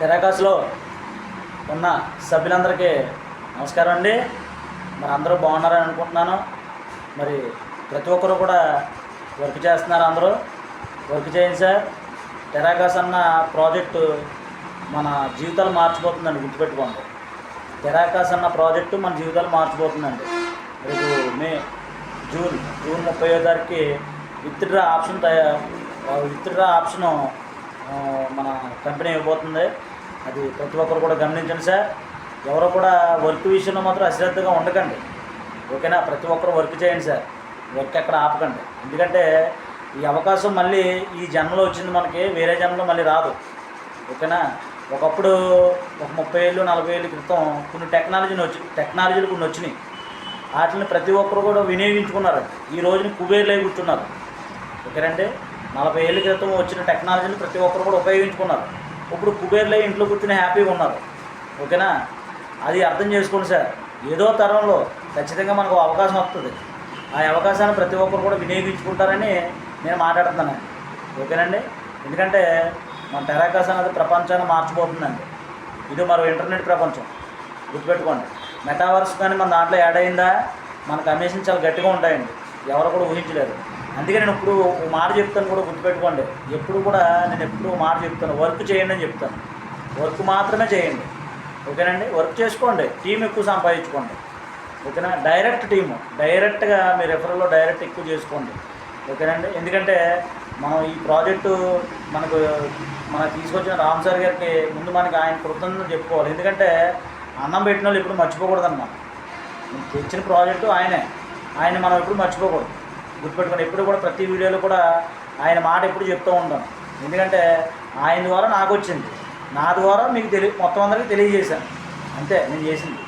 టెరాకాస్లో ఉన్న సభ్యులందరికీ నమస్కారం అండి. మరి అందరూ బాగున్నారని అనుకుంటున్నాను. మరి ప్రతి ఒక్కరు కూడా వర్క్ చేస్తున్నారు అందరూ. వర్క్ చేయండి సార్. టెరాకాస్ అన్న ప్రాజెక్టు మన జీవితాలు మార్చిపోతుందండి గుర్తుపెట్టుకోండి. టెరాకాస్ అన్న ప్రాజెక్టు మన జీవితాలు మార్చిపోతుందండి. రేపు మే జూన్ జూన్ ముప్పై తారీఖుకి విత్డ్రా ఆప్షన్ తయారు విత్డ్రా ఆప్షను మన కంపెనీ ఇవ్వబోతుంది అది ప్రతి ఒక్కరు కూడా గమనించండి సార్. ఎవరు కూడా వర్క్ విషయంలో మాత్రం అశ్రద్ధగా ఉండకండి. ఓకేనా? ప్రతి ఒక్కరు వర్క్ చేయండి సార్. వర్క్ ఎక్కడ ఆపకండి. ఎందుకంటే ఈ అవకాశం మళ్ళీ ఈ జన్మలో వచ్చింది మనకి వేరే జన్మలో మళ్ళీ రాదు. ఓకేనా? ఒకప్పుడు ఒక ముప్పై ఏళ్ళు నలభై ఏళ్ళ క్రితం కొన్ని టెక్నాలజీని వచ్చి టెక్నాలజీలు కొన్ని వచ్చినాయి. వాటిని ప్రతి ఒక్కరు కూడా వినియోగించుకున్నారు. ఈ రోజుని కుబేర్లై కూర్చున్నారు. ఓకేనండి? నలభై ఏళ్ళ క్రితం వచ్చిన టెక్నాలజీని ప్రతి ఒక్కరు కూడా ఉపయోగించుకున్నారు. ఇప్పుడు కుబేర్లై ఇంట్లో కూర్చుని హ్యాపీగా ఉన్నారు. ఓకేనా? అది అర్థం చేసుకోండి సార్. ఏదో తరంలో ఖచ్చితంగా మనకు అవకాశం వస్తుంది. ఆ అవకాశాన్ని ప్రతి ఒక్కరు కూడా వినియోగించుకుంటారని నేను మాట్లాడుతున్నాను. ఓకేనండి? ఎందుకంటే మన టెరాకాస్ అనేది ప్రపంచాన్ని మార్చిపోతుందండి. ఇది మరో ఇంటర్నెట్ ప్రపంచం. గుర్తుపెట్టుకోండి. మెటావర్స్ కానీ మన దాంట్లో యాడ్ అయిందా? మన కమిషన్ చాలా గట్టిగా ఉంటాయండి. ఎవరు కూడా ఊహించలేరు అందుకే నేను ఇప్పుడు మాట చెప్తాను కూడా గుర్తుపెట్టుకోండి. ఎప్పుడు కూడా నేను ఎప్పుడు మాట చెప్తాను. వర్క్ చేయండి అని చెప్తాను. వర్క్ మాత్రమే చేయండి. ఓకేనండి? వర్క్ చేసుకోండి. టీం ఎక్కువ సంపాదించుకోండి. ఓకేనా? Direct team. డైరెక్ట్గా మీ రెఫరల్లో డైరెక్ట్ ఎక్కువ చేసుకోండి. ఓకేనండి? ఎందుకంటే మనం ఈ ప్రాజెక్టు మనకు మన తీసుకొచ్చిన రామ్ సార్ గారికి ముందు మనకి ఆయన కృతజ్ఞతలు చెప్పుకోవాలి. ఎందుకంటే అన్నం పెట్టిన వాళ్ళు ఎప్పుడు మర్చిపోకూడదన్నమాట. తెచ్చిన ప్రాజెక్టు ఆయనే. ఆయన మనం ఎప్పుడు మర్చిపోకూడదు. గుర్తుపెట్టుకొని ఎప్పుడు కూడా ప్రతి వీడియోలో కూడా ఆయన మాట ఎప్పుడు చెప్తూ ఉంటాను ఎందుకంటే ఆయన ద్వారా నాకు వచ్చింది. నా ద్వారా మీకు తెలియ మొత్తం అందరికీ తెలియజేశాను. అంతే నేను చేసింది.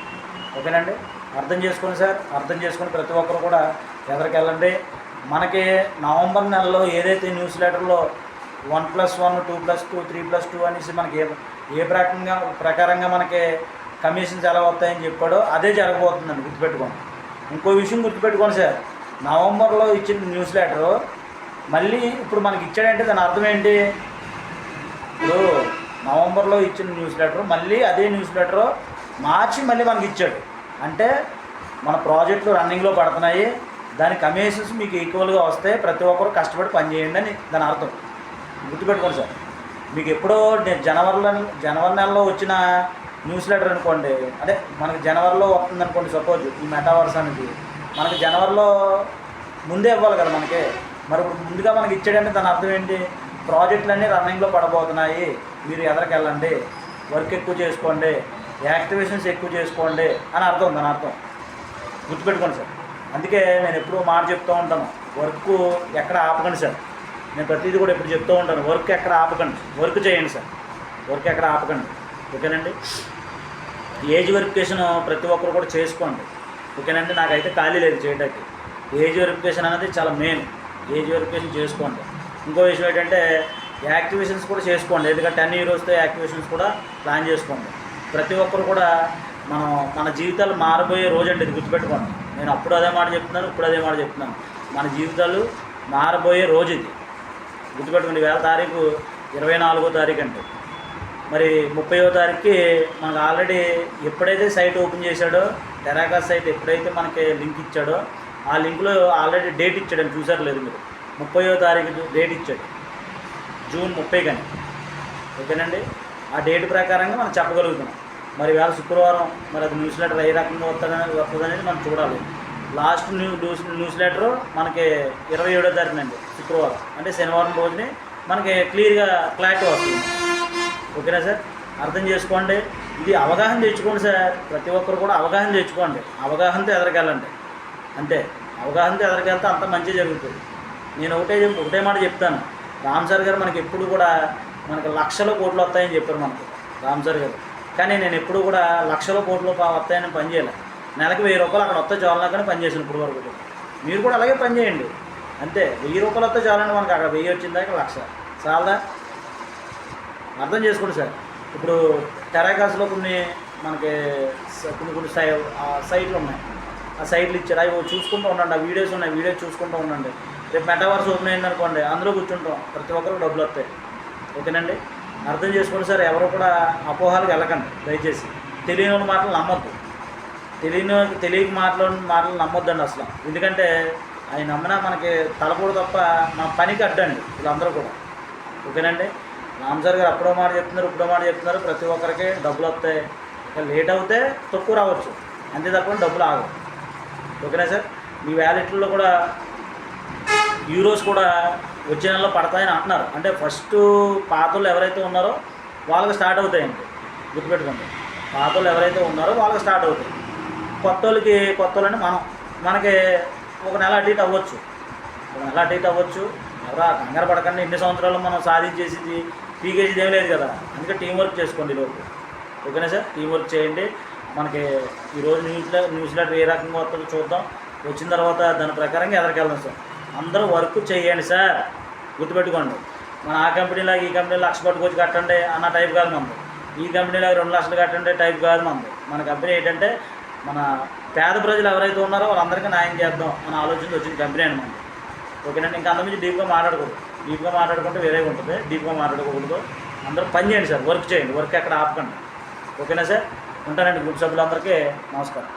ఓకేనండి? అర్థం చేసుకోండి సార్. అర్థం చేసుకొని ప్రతి ఒక్కరు కూడా ఎదరికి వెళ్ళండి. మనకి నవంబర్ నెలలో ఏదైతే న్యూస్ లెటర్లో one plus one two plus two three plus two అనేసి మనకి ఏ ఏ ప్రకారంగా ప్రకారంగా మనకి కమిషన్స్ ఎలా వస్తాయని చెప్పాడో అదే జరగబోతుందండి గుర్తుపెట్టుకోండి. ఇంకో విషయం గుర్తుపెట్టుకోండి సార్. నవంబర్లో ఇచ్చిన న్యూస్ లెటరు మళ్ళీ ఇప్పుడు మనకి ఇచ్చాడంటే దాని అర్థం ఏంటి? ఇప్పుడు నవంబర్లో ఇచ్చిన న్యూస్ లెటర్ మళ్ళీ అదే న్యూస్ లెటర్ మార్చి మళ్ళీ మనకి ఇచ్చాడు. అంటే మన ప్రాజెక్టులు రన్నింగ్లో పడుతున్నాయి. దాని కమిషన్స్ మీకు ఈక్వల్గా వస్తే ప్రతి ఒక్కరు కష్టపడి పనిచేయండి అని దాని అర్థం. గుర్తుపెట్టుకోండి సార్. మీకు ఎప్పుడో నేను జనవరిలో జనవరి నెలలో వచ్చిన న్యూస్ లెటర్ అనుకోండి. అదే మనకి జనవరిలో వస్తుంది అనుకోండి సపోజ్ ఈ మెటావర్స్ అనేది. మనకి జనవరిలో ముందే ఇవ్వాలి కదా మనకి. మరి ఇప్పుడు ముందుగా మనకి ఇచ్చాడంటే దాని అర్థం ఏంటి? ప్రాజెక్టులన్నీ రన్నింగ్లో పడబోతున్నాయి. మీరు ఎదరికెళ్ళండి. వర్క్ ఎక్కువ చేసుకోండి. యాక్టివేషన్స్ ఎక్కువ చేసుకోండి అని అర్థం దాని అర్థం. గుర్తుపెట్టుకోండి సార్. అందుకే నేను ఎప్పుడూ మాట చెప్తూ ఉంటాను. వర్క్ ఎక్కడ ఆపకండి సార్. నేను ప్రతిదీ కూడా ఎప్పుడు చెప్తూ ఉంటాను. వర్క్ ఎక్కడ ఆపకండి. వర్క్ చేయండి సార్. వర్క్ ఎక్కడ ఆపకండి. ఓకేనండి? ఏజ్ వెరిఫికేషన్ ప్రతి ఒక్కరు కూడా చేసుకోండి. ఓకేనండి నాకైతే ఖాళీ లేదు చేయడానికి ఏజ్ వెరిఫికేషన్ అనేది చాలా మెయిన్ ఏజ్ వెరిఫికేషన్ చేసుకోండి. ఇంకో విషయం ఏంటంటే యాక్టివేషన్స్ కూడా చేసుకోండి. ఎందుకంటే టెన్ ఇయర్స్తో యాక్టివేషన్స్ కూడా ప్లాన్ చేసుకోండి. ప్రతి ఒక్కరు కూడా మనం మన జీవితాలు మారబోయే రోజు అండి ఇది గుర్తుపెట్టుకోండి. నేను అప్పుడు అదే మాట చెప్తున్నాను ఇప్పుడు అదే మాట చెప్తున్నాను. మన జీవితాలు మారబోయే రోజు ఇది. గుర్తుపెట్టుకోండి వేల తారీఖు ఇరవై నాలుగో తారీఖు అంటే మరి ముప్పైవ తారీఖుకి మనకు ఆల్రెడీ ఎప్పుడైతే సైట్ ఓపెన్ చేశాడో టెరాకా సైట్ ఎప్పుడైతే మనకి లింక్ ఇచ్చాడో ఆ లింక్లో ఆల్రెడీ డేట్ ఇచ్చాడు అని చూసారు లేదు మీరు? ముప్పైవ తారీఖు డేట్ ఇచ్చాడు. జూన్ ముప్పై కానీ. ఓకేనండి? ఆ డేట్ ప్రకారంగా మనం చెప్పగలుగుతున్నాం మరి వేళ శుక్రవారం మరి అది న్యూస్ లెటర్ ఏ రకంగా వస్తుందని వస్తుందనేది మనం చూడాలి. Last new news newsletter మనకి ఇరవై ఏడో తారీఖునండి శుక్రవారం. అంటే శనివారం రోజుని మనకి క్లియర్గా క్లారిటీ వస్తుంది. ఓకేనా సార్? అర్థం చేసుకోండి. ఇది అవగాహన తెచ్చుకోండి సార్. ప్రతి ఒక్కరు కూడా అవగాహన తెచ్చుకోండి. అవగాహనతో ఎదరికెళ్ళండి అంతే. అవగాహనతో ఎదరికెళ్తే అంత మంచి జరుగుతుంది. నేను ఒకటే ఒకటే మాట చెప్తాను. రామ్ సార్ గారు మనకి ఎప్పుడు కూడా మనకి లక్షల కోట్లు వస్తాయని చెప్పారు మనకు రామ్ సార్ గారు. కానీ నేను ఎప్పుడు కూడా లక్షల కోట్లు వస్తాయని పని చేయలేదు నెలకు వెయ్యి రూపాయలు అక్కడ వస్తే చాలనాకనే పని చేసిన ఇప్పుడు వరకు. మీరు కూడా అలాగే పని చేయండి. అంతే. వెయ్యి రూపాయలు వస్తే చాలండి మనకి. అక్కడ వెయ్యి వచ్చిందాక లక్ష. చాలా అర్థం చేసుకోండి సార్. ఇప్పుడు టెరాకాస్లో కొన్ని మనకి కొన్ని కొన్ని సై సైట్లు ఉన్నాయి. ఆ సైట్లు ఇచ్చారు అవి చూసుకుంటూ ఉండండి. ఆ వీడియోస్ ఉన్నాయి. వీడియోస్ చూసుకుంటూ ఉండండి. రేపు మెటావర్స్ ఓపెన్ అయింది అనుకోండి అందులో కూర్చుంటాం. ప్రతి ఒక్కరు డబ్బులు వస్తాయి. ఓకేనండి? అర్థం చేసుకోండి సార్. ఎవరు కూడా అపోహాలకు వెళ్ళకండి. దయచేసి. తెలియని వాళ్ళ మాటలు నమ్మొద్దు. తెలియని తెలియక మాటలు మాటలు నమ్మొద్దండి అసలు. ఎందుకంటే అవి నమ్మినా మనకి తలపూడు తప్ప మన పనికి అడ్డండి. వీళ్ళందరూ కూడా. ఓకేనండి? రామ్ సార్ గారు అప్పుడో మాట చెప్తున్నారు ఇప్పుడో మాట చెప్తున్నారు. ప్రతి ఒక్కరికి డబ్బులు వస్తాయి. లేట్ అవుతే తక్కువ రావచ్చు. అంతే తప్ప డబ్బులు ఆగవు. ఓకేనా సార్? మీ వ్యాలెట్లో కూడా యూరోస్ కూడా వచ్చే నెలలో పడతాయని అంటున్నారు. అంటే ఫస్ట్ పాతలు ఎవరైతే ఉన్నారో వాళ్ళకి స్టార్ట్ అవుతాయండి. గుర్తుపెట్టుకోండి. పాతలు ఎవరైతే ఉన్నారో వాళ్ళకి స్టార్ట్ అవుతాయి. కొత్త వాళ్ళకి కొత్త వాళ్ళని మనం మనకి ఒక నెల అటు ఇటు అవ్వచ్చు. ఒక నెల అటు ఇటు అవ్వచ్చు. ఎవరా కంగారు పడకుండా. ఎన్ని సంవత్సరాలు మనం సాధించేసింది పీకేజీది ఏం లేదు కదా. అందుకే టీం వర్క్ చేసుకోండి లోపు. ఓకేనా సార్? టీం వర్క్ చేయండి. మనకి ఈరోజు న్యూస్లో న్యూస్ లెటర్ ఏ రకంగా వస్తుందో చూద్దాం. వచ్చిన తర్వాత దాని ప్రకారంగా ఎదరికెళ్దాం సార్. అందరూ వర్క్ చేయండి సార్. గుర్తుపెట్టుకోండి. మన ఆ కంపెనీలాగా ఈ కంపెనీలో లక్ష పట్టుకొచ్చి కట్టండి అన్న టైప్ కాదు మనది ఈ కంపెనీలాగా రెండు లక్షలు కట్టండి టైప్ కాదు మనది మన కంపెనీ ఏంటంటే మన పేద ప్రజలు ఎవరైతే ఉన్నారో వాళ్ళందరికీ న్యాయం చేద్దాం అన్న ఆలోచన వచ్చిన కంపెనీ అండి ఓకేనండి ఇంకా అంతకుమించి డీప్గా మాట్లాడకూడదు. డీప్గా మాట్లాడుకుంటే వేరేగా ఉంటుంది. డీప్గా మాట్లాడుకోకూడదు అందరూ పని చేయండి సార్. వర్క్ చేయండి. వర్క్ ఎక్కడ ఆపకండి. ఓకేనా సార్? ఉంటానండి. గ్రూప్ సభ్యులందరికీ నమస్కారం.